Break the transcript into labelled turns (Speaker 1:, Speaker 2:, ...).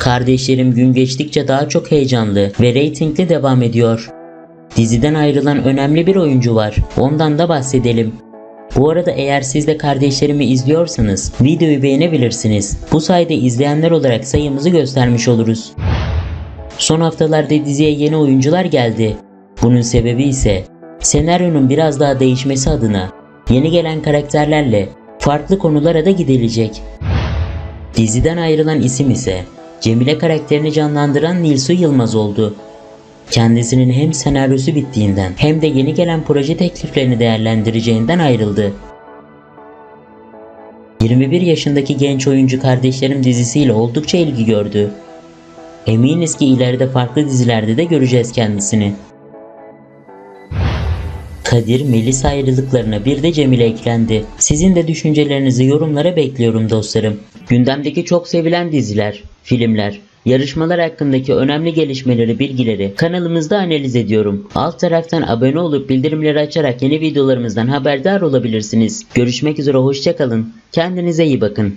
Speaker 1: Kardeşlerim gün geçtikçe daha çok heyecanlı ve reytingli devam ediyor. Diziden ayrılan önemli bir oyuncu var. Ondan da bahsedelim. Bu arada eğer siz de kardeşlerimi izliyorsanız videoyu beğenebilirsiniz. Bu sayede izleyenler olarak sayımızı göstermiş oluruz. Son haftalarda diziye yeni oyuncular geldi. Bunun sebebi ise senaryonun biraz daha değişmesi adına yeni gelen karakterlerle farklı konulara da gidilecek. Diziden ayrılan isim ise Cemile karakterini canlandıran Nilsu Yılmaz oldu. Kendisinin hem senaryosu bittiğinden hem de yeni gelen proje tekliflerini değerlendireceğinden ayrıldı. 21 yaşındaki genç oyuncu kardeşlerim dizisiyle oldukça ilgi gördü. Eminiz ki ileride farklı dizilerde de göreceğiz kendisini. Kadir, Melis ayrılıklarına bir de Cemile eklendi. Sizin de düşüncelerinizi yorumlara bekliyorum dostlarım. Gündemdeki çok sevilen diziler, filmler, yarışmalar hakkındaki önemli gelişmeleri, bilgileri kanalımızda analiz ediyorum. Alt taraftan abone olup bildirimleri açarak yeni videolarımızdan haberdar olabilirsiniz. Görüşmek üzere hoşçakalın. Kendinize iyi bakın.